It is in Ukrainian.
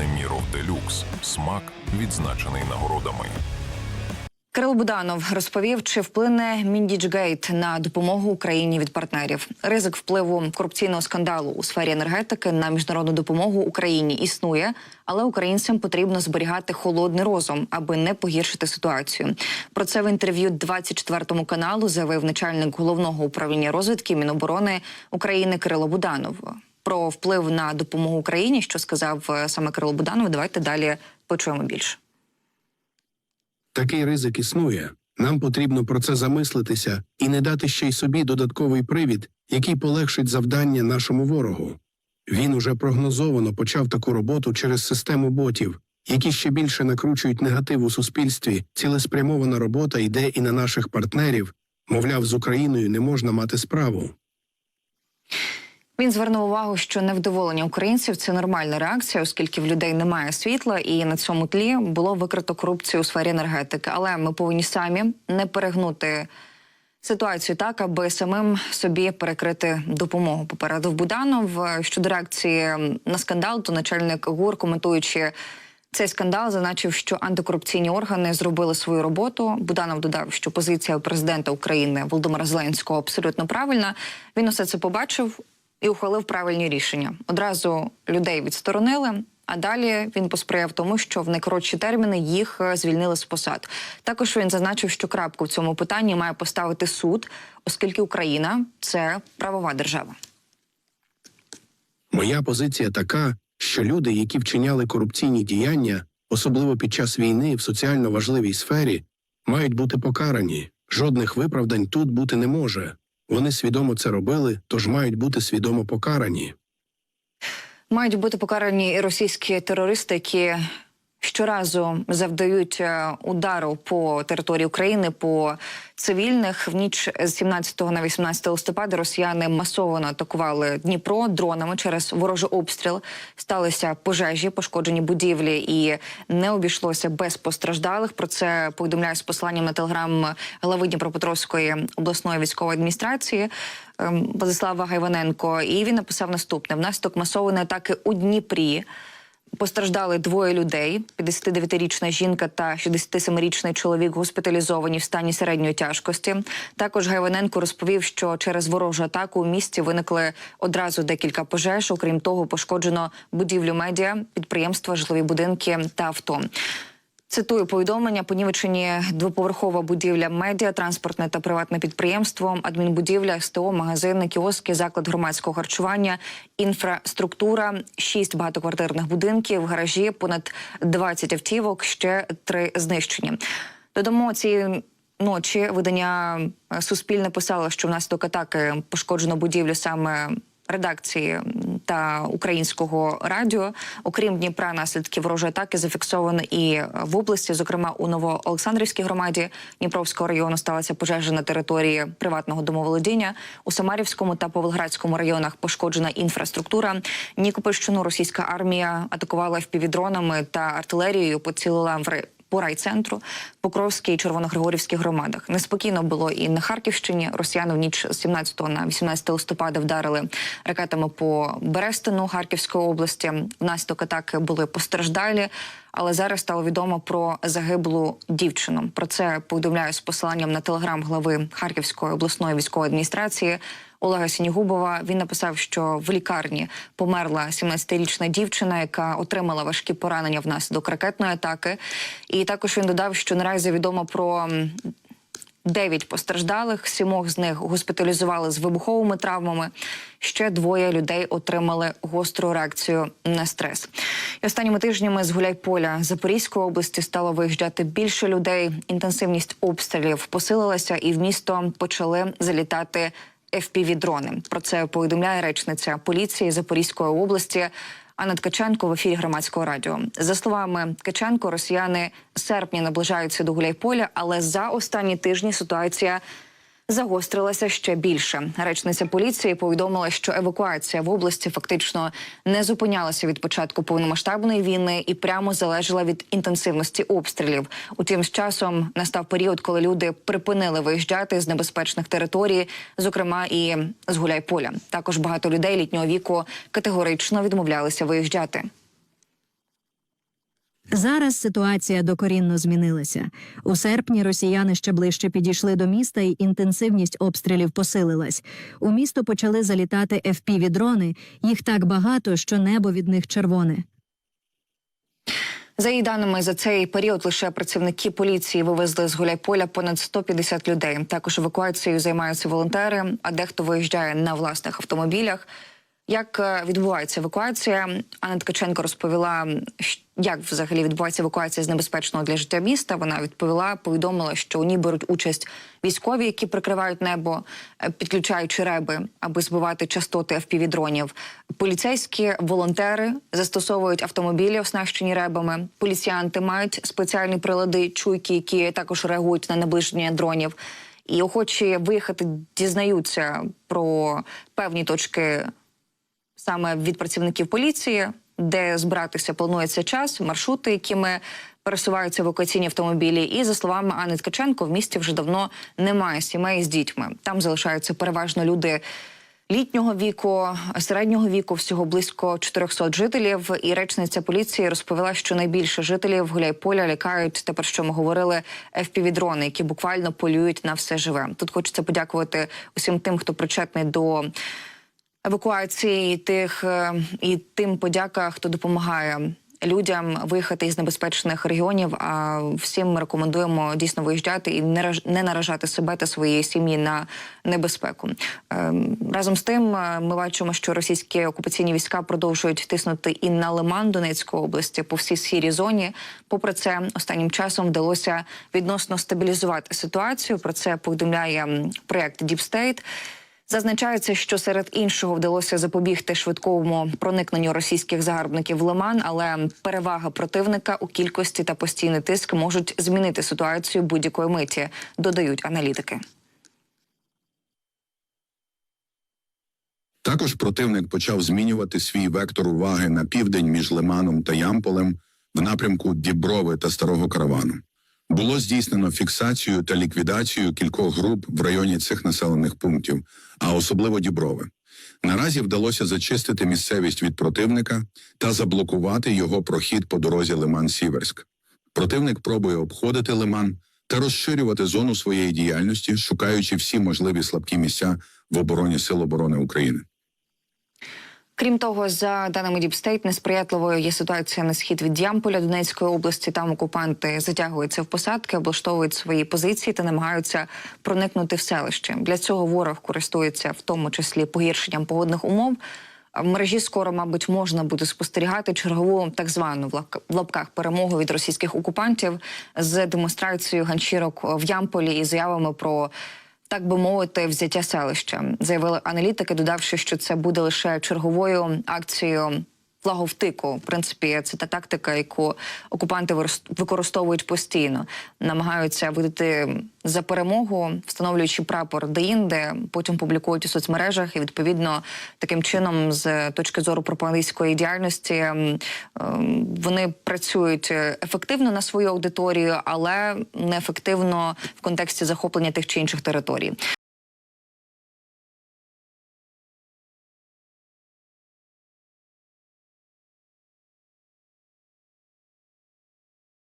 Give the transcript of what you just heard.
Неміров Делюкс. Смак відзначений нагородами. Кирил Буданов розповів, чи вплине Міндічгейт на допомогу Україні від партнерів. Ризик впливу корупційного скандалу у сфері енергетики на міжнародну допомогу Україні існує, але українцям потрібно зберігати холодний розум, аби не погіршити ситуацію. Про це в інтерв'ю 24 каналу заявив начальник головного управління розвідки Міноборони України Кирило Буданов. Про вплив на допомогу Україні, що сказав е, саме Кирило Буданов. Давайте далі почуємо більше. Такий ризик існує. Нам потрібно про це замислитися і не дати ще й собі додатковий привід, який полегшить завдання нашому ворогу. Він уже прогнозовано почав таку роботу через систему ботів, які ще більше накручують негатив у суспільстві. Цілеспрямована робота йде і на наших партнерів. Мовляв, з Україною не можна мати справу. Він звернув увагу, що невдоволення українців це нормальна реакція, оскільки в людей немає світла, і на цьому тлі було викрито корупцію у сфері енергетики. Але ми повинні самі не перегнути ситуацію так, аби самим собі перекрити допомогу. Попередив Буданов щодо реакції на скандал, то начальник ГУР, коментуючи. Цей скандал зазначив, що антикорупційні органи зробили свою роботу. Буданов додав, що позиція президента України Володимира Зеленського абсолютно правильна. Він усе це побачив і ухвалив правильні рішення. Одразу людей відсторонили. А далі він посприяв тому, що в найкоротші терміни їх е, звільнили з посад. Також він зазначив, що крапку в цьому питанні має поставити суд, оскільки Україна це правова держава. Моя позиція така, що люди, які вчиняли корупційні діяння, особливо під час війни в соціально важливій сфері, мають бути покарані. Жодних виправдань тут бути не може. Вони свідомо це робили, тож мають бути свідомо покарані. Мають бути покарані і російські терористи, які щоразу завдають е, удару по території України по цивільних. В ніч з 17 на 18 листопада росіяни масово атакували Дніпро дронами через ворожий обстріл. Сталися пожежі, пошкоджені будівлі, і не обійшлося без постраждалих. Про це повідомляє з посланням на телеграм глави Дніпропетровської обласної військової адміністрації. ем, Владислава Гайваненко, і він написав наступне: внаслідок масованої атаки у Дніпрі Постраждали двоє людей: 59-річна жінка та 67-річний чоловік госпіталізовані в стані середньої тяжкості. Також Гайваненко розповів, що через ворожу атаку у місті виникли одразу декілька пожеж. Окрім того, пошкоджено будівлю медіа, підприємства, житлові будинки та авто. Цитую повідомлення: понівечені двоповерхова будівля медіа, транспортне та приватне підприємство, адмінбудівля, СТО, магазини, кіоски, заклад громадського харчування, інфраструктура, шість багатоквартирних будинків, гаражі, понад 20 автівок, ще три знищені. Додамо ці. Ночі видання Суспільне писало, що внаслідок атаки пошкоджено будівлю саме редакції та українського радіо. Окрім Дніпра, наслідки ворожої атаки зафіксовані і в області, зокрема у Новоолександрівській громаді Дніпровського району сталася пожежа на території приватного домоволодіння. У Самарівському та Павлоградському районах пошкоджена інфраструктура. Нікопольщину російська армія атакувала впівдронами та артилерією, поцілила в по райцентру, Покровській і Червоногригорівській громадах. Неспокійно було і на Харківщині. Росіяни в ніч з 17 на 18 листопада вдарили ракетами по Берестину Харківської області. Внаслідок атаки були постраждалі. Але зараз стало відомо про загиблу дівчину. Про це повідомляю з посиланням на телеграм глави Харківської обласної військової адміністрації Олега Сінігубова. Він написав, що в лікарні померла 17-річна дівчина, яка отримала важкі поранення внаслідок ракетної атаки. І також він додав, що наразі відомо про. Дев'ять постраждалих, сімох з них госпіталізували з вибуховими травмами. Ще двоє людей отримали гостру реакцію на стрес. І останніми тижнями з Гуляйполя Запорізької області стало виїжджати більше людей. Інтенсивність обстрілів посилилася, і в місто почали залітати FPV-дрони. Про це повідомляє речниця поліції Запорізької області. Анна Ткаченко в ефірі громадського радіо. За словами Ткаченко, росіяни серпні наближаються до Гуляйполя, але за останні тижні ситуація загострилася ще більше. Речниця поліції повідомила, що евакуація в області фактично не зупинялася від початку повномасштабної війни і прямо залежала від інтенсивності обстрілів. Утім, з часом настав період, коли люди припинили виїжджати з небезпечних територій, зокрема і з Гуляйполя. Також багато людей літнього віку категорично відмовлялися виїжджати. Зараз ситуація докорінно змінилася. У серпні росіяни ще ближче підійшли до міста, і інтенсивність обстрілів посилилась. У місто почали залітати FPV-дрони. Їх так багато, що небо від них червоне. За її даними, за цей період лише працівники поліції вивезли з Гуляйполя понад 150 людей. Також евакуацією займаються волонтери, а дехто виїжджає на власних автомобілях. Як е, відбувається евакуація? Анна Ткаченко розповіла, як взагалі відбувається евакуація з небезпечного для життя міста. Вона відповіла, повідомила, що у ній беруть участь військові, які прикривають небо, е, підключаючи реби, аби збивати частоти FPV-дронів. Поліцейські волонтери застосовують автомобілі, оснащені ребами. Поліціянти мають спеціальні прилади, чуйки, які також реагують на наближення дронів. І охочі виїхати дізнаються про певні точки саме від працівників поліції, де збиратися планується час, маршрути, якими пересуваються евакуаційні автомобілі. І за словами Анни Ткаченко, в місті вже давно немає сімей з дітьми. Там залишаються переважно люди. Літнього віку, середнього віку, всього близько 400 жителів. І речниця поліції розповіла, що найбільше жителів Гуляйполя лякають тепер, що ми говорили, FPV-дрони, які буквально полюють на все живе. Тут хочеться подякувати усім тим, хто причетний до евакуації тих е, і тим подяка, хто допомагає людям виїхати із небезпечних регіонів. А всім ми рекомендуємо дійсно виїжджати і не наражати себе та своєї сім'ї на небезпеку. Ем, Разом з тим, е, ми бачимо, що російські окупаційні війська продовжують тиснути і на Лиман Донецької області по всій сірій зоні. Попри це, останнім часом вдалося відносно стабілізувати ситуацію. Про це повідомляє проект Deep State. Зазначається, що серед іншого вдалося запобігти швидкому проникненню російських загарбників в Лиман, але перевага противника у кількості та постійний тиск можуть змінити ситуацію будь-якої миті, додають аналітики. Також противник почав змінювати свій вектор уваги на південь між Лиманом та Ямполем в напрямку Діброви та Старого Каравану. Було здійснено фіксацію та ліквідацію кількох груп в районі цих населених пунктів, а особливо Діброви. Наразі вдалося зачистити місцевість від противника та заблокувати його прохід по дорозі Лиман-Сіверськ. Противник пробує обходити Лиман та розширювати зону своєї діяльності, шукаючи всі можливі слабкі місця в обороні Сил оборони України. Крім того, за даними Діпстейт, несприятливою є ситуація на схід від Ямполя Донецької області. Там окупанти затягуються в посадки, облаштовують свої позиції та намагаються проникнути в селище. Для цього ворог користується в тому числі погіршенням погодних умов. В мережі скоро, мабуть, можна буде спостерігати чергову так звану в лапка- в лапках перемогу від російських окупантів з демонстрацією ганчірок в Ямполі і заявами про так би мовити, взяття селища, заявили аналітики, додавши, що це буде лише черговою акцією флаговтику. В принципі, це та тактика, яку окупанти використовують постійно, намагаються видати за перемогу, встановлюючи прапор деінде, потім публікують у соцмережах, і відповідно таким чином, з точки зору пропагандистської діяльності, ем, ем, вони працюють ефективно на свою аудиторію, але неефективно в контексті захоплення тих чи інших територій.